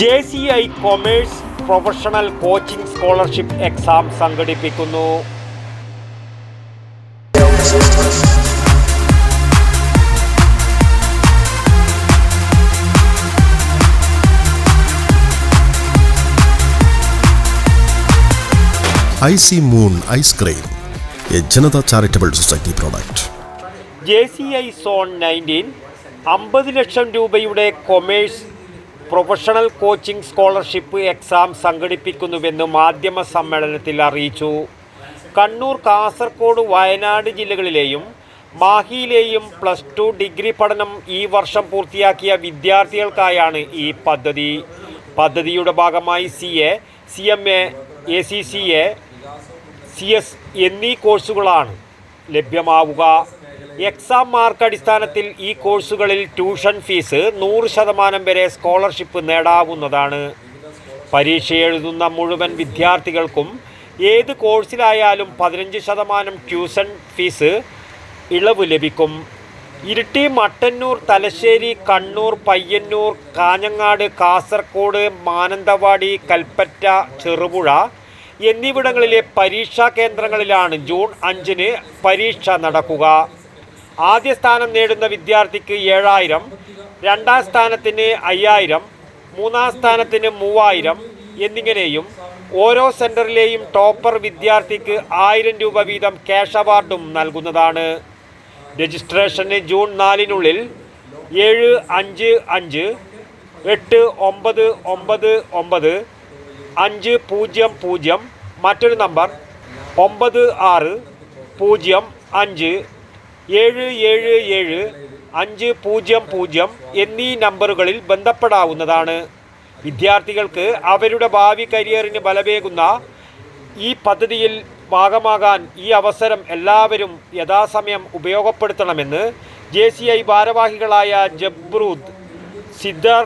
J C I commerce professional coaching scholarship exam സംഘടിപ്പിക്കുന്നു. I C Moon ice cream A Janata charitable society product. J C I zone nineteen അമ്പത് ലക്ഷം രൂപയുടെ commerce professional coaching scholarship exam സംഘടിപ്പിക്കുന്നുവെന്ന് മാധ്യമ സമ്മേളനത്തിൽ അറിയിച്ചു. കണ്ണൂർ കാസർഗോഡ് വയനാട് ജില്ലകളിലെയും മാഹിയിലെയും plus two degree പഠനം ഈ വർഷം പൂർത്തിയാക്കിയ വിദ്യാർത്ഥികൾക്കായാണ് ഈ പദ്ധതി. പദ്ധതിയുടെ ഭാഗമായി C A C M A A C C A C S എന്നീ കോഴ്സുകളാണ് ലഭ്യമാവുക. എക്സാം മാർക്ക് അടിസ്ഥാനത്തിൽ ഈ കോഴ്സുകളിൽ ട്യൂഷൻ ഫീസ് നൂറ് ശതമാനം വരെ സ്കോളർഷിപ്പ് നേടാവുന്നതാണ്. പരീക്ഷ എഴുതുന്ന മുഴുവൻ വിദ്യാർത്ഥികൾക്കും ഏത് കോഴ്സിലായാലും പതിനഞ്ച് ശതമാനം ട്യൂഷൻ ഫീസ് ഇളവ് ലഭിക്കും. ഇരിട്ടി മട്ടന്നൂർ തലശ്ശേരി കണ്ണൂർ പയ്യന്നൂർ കാഞ്ഞങ്ങാട് കാസർഗോഡ് മാനന്തവാടി കൽപ്പറ്റ ചെറുപുഴ എന്നിവിടങ്ങളിലെ പരീക്ഷാ കേന്ദ്രങ്ങളിലാണ് ജൂൺ അഞ്ചിന് പരീക്ഷ നടക്കുക. ആദ്യ സ്ഥാനം നേടുന്ന വിദ്യാർത്ഥിക്ക് ഏഴായിരം രണ്ടാം സ്ഥാനത്തിന് അയ്യായിരം മൂന്നാം സ്ഥാനത്തിന് മൂവായിരം എന്നിങ്ങനെയും ഓരോ സെന്ററിലെയും ടോപ്പർ വിദ്യാർത്ഥിക്ക് ആയിരം രൂപ വീതം ക്യാഷ് അവാർഡും നൽകുന്നതാണ്. രജിസ്ട്രേഷന് ജൂൺ നാലിനുള്ളിൽ ഏഴ് അഞ്ച് അഞ്ച് എട്ട് ഒമ്പത് ഒമ്പത് ഒമ്പത് അഞ്ച് പൂജ്യം പൂജ്യം മറ്റൊരു നമ്പർ ഒമ്പത് ആറ് പൂജ്യം അഞ്ച് ഏഴ് ഏഴ് ഏഴ് അഞ്ച് പൂജ്യം പൂജ്യം എന്നീ നമ്പറുകളിൽ ബന്ധപ്പെടാവുന്നതാണ്. വിദ്യാർത്ഥികൾക്ക് അവരുടെ ഭാവി കരിയറിന് ബലമേകുന്ന ഈ പദ്ധതിയിൽ ഭാഗമാകാൻ ഈ അവസരം എല്ലാവരും യഥാസമയം ഉപയോഗപ്പെടുത്തണമെന്ന് ജെ സി ഐ ഭാരവാഹികളായ ജബ്രൂദ് സിദ്ദർ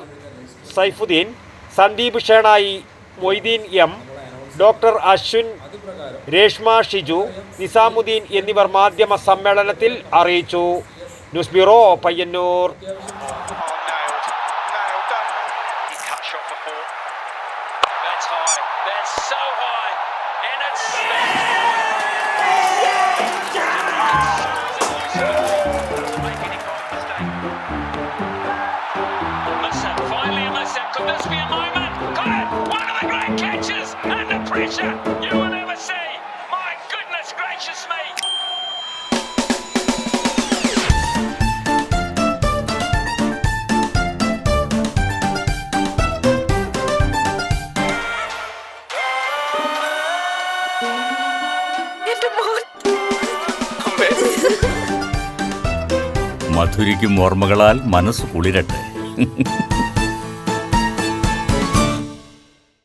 സൈഫുദ്ദീൻ സന്ദീപ് ഷേണായി മൊയ്തീൻ എം ഡോക്ടർ അശ്വിൻ രേഷ്മ ഷിജു നിസാമുദ്ദീൻ എന്നിവർ മാധ്യമ സമ്മേളനത്തിൽ അറിയിച്ചു news bureau Payyanur Nailed done. He cut shot for four. That's high. That's so high. And it's Make any kind of mistake. Musa, finally a Musa. Could this be a moment? Got it! One of the great catches! Under pressure! You will never see! My goodness gracious me! മധുരിക്കും ഓർമ്മകളാൽ മനസ്സ് കുളിരട്ടെ